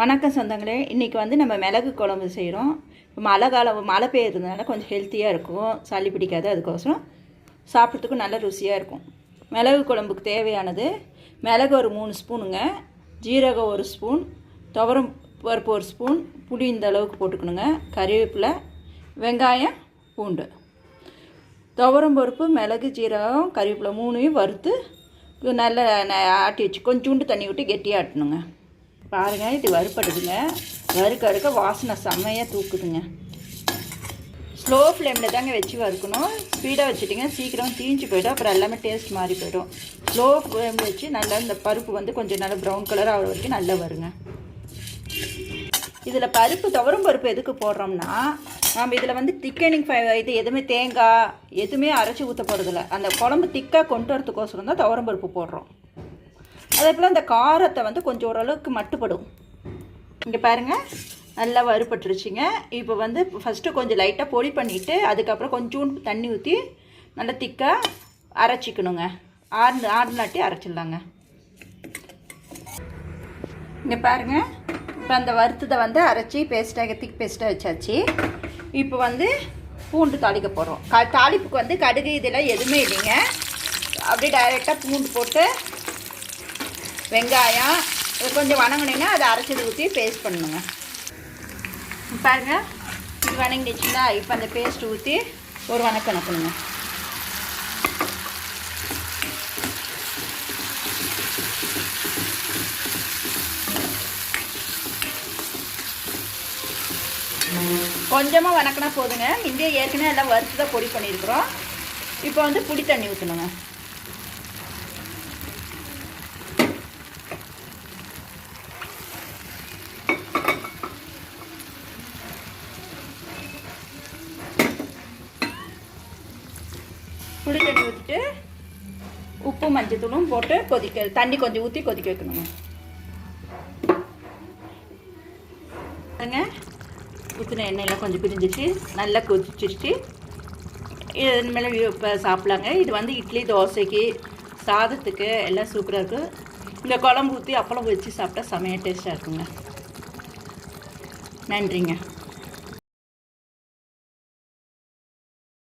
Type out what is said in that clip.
வணக்கம் சொந்தங்களே. இன்றைக்கி வந்து நம்ம மிளகு குழம்பு செய்கிறோம் மழை காலம் மழை பெய்யறதுனால கொஞ்சம் ஹெல்த்தியாக இருக்கும். சளி பிடிக்காது அதுக்கோசரம் சாப்பிட்றதுக்கும் நல்ல ருசியாக இருக்கும். மிளகு குழம்புக்கு தேவையானது மிளகு ஒரு மூணு ஸ்பூனுங்க. ஜீரகம் ஒரு ஸ்பூன் துவரம் பருப்பு ஒரு ஸ்பூன் புளி இந்த அளவுக்கு போட்டுக்கணுங்க. கறிவேப்பிலை வெங்காயம் பூண்டு. துவரம் பருப்பு மிளகு ஜீரகம் கறிவேப்பிலை மூணையும் வறுத்து நல்லா ஆட்டி வச்சு கொஞ்சோண்டு தண்ணி விட்டு கெட்டியாக ஆட்டணுங்க பாருங்கள் இது வறுப்படுதுங்க வறுக்க வறுக்க வாசனை செம்மையாக தூக்குதுங்க. ஸ்லோ ஃப்ளேமில் தாங்க வச்சு வறுக்கணும். ஸ்பீடாக வச்சுட்டிங்க சீக்கிரம் தீஞ்சு போயிடும். அப்புறம் எல்லாமே டேஸ்ட் மாறி போயிடும். ஸ்லோ ஃப்ளேமில் வச்சு நல்லா இந்த பருப்பு வந்து கொஞ்சம் நல்லா ப்ரௌன் கலர் ஆகிற வரைக்கும் நல்லா வருங்க. இதில் பருப்பு துவரம் பருப்பு எதுக்கு போடுறோம்னா நம்ம இதில் வந்து திக்கனிங் ஃபை இது எதுவுமே தேங்காய் எதுவுமே அரைச்சி ஊற்ற போகிறதில்ல அந்த குழம்பு திக்காக கொண்டு வரதுக்கோசரம் தான் துவரம் பருப்பு போடுறோம். அதே போல் அந்த காரத்தை வந்து கொஞ்சம் ஓரளவுக்கு மட்டுப்படும். இங்கே பாருங்கள் நல்லா வறுபட்டுருச்சுங்க. இப்போ வந்து ஃபஸ்ட்டு கொஞ்சம் லைட்டாக பொடி பண்ணிவிட்டு அதுக்கப்புறம் கொஞ்சோண்டு தண்ணி ஊற்றி நல்லா திக்காக அரைச்சிக்கணுங்க. ஆறு ஆறுநாட்டி அரைச்சிடலாங்க. இங்கே பாருங்க இப்போ அந்த வறுத்ததை வந்து அரைச்சி பேஸ்ட்டாக திக் பேஸ்ட்டாக வச்சாச்சு. இப்போ வந்து பூண்டு தாளிக்க போகிறோம் க தாளிப்புக்கு வந்து கடுகு இதெல்லாம் எதுவுமே இல்லைங்க. அப்படியே டைரெக்டாக பூண்டு போட்டு வெங்காயம் இது கொஞ்சம் வணங்கினீங்கன்னா அதை அரைச்சது ஊற்றி பேஸ்ட் பண்ணணுங்க. பாருங்கள் இது வணங்கிடுச்சுங்களா? இப்போ அந்த பேஸ்ட் ஊற்றி ஒரு வணக்கம் அனுப்பணுங்க கொஞ்சமாக வணக்கினா போதுங்க. இங்கே ஏற்கனவே எல்லாம் வறுத்து தான் பொடி பண்ணியிருக்கிறோம். இப்போ வந்து புளி தண்ணி ஊற்றணுங்க புளி தண்ணி ஊற்றிட்டு உப்பு மஞ்சத்தூளும் போட்டு கொதிக்க தண்ணி கொஞ்சம் ஊற்றி கொதிக்க வைக்கணுங்க. பாருங்க. ஊற்றின எண்ணெயெல்லாம் கொஞ்சம் பிரிஞ்சிச்சு நல்லா கொதிச்சிருச்சு. இது இனிமேல் இப்போ சாப்பிட்லாங்க. இது வந்து இட்லி தோசைக்கு சாதத்துக்கு எல்லாம் சூப்பராக இருக்கும் இந்த குழம்பு ஊற்றி அப்பளம் வச்சு சாப்பிட்டா செமையாக டேஸ்ட்டாக இருக்குங்க. நன்றிங்க.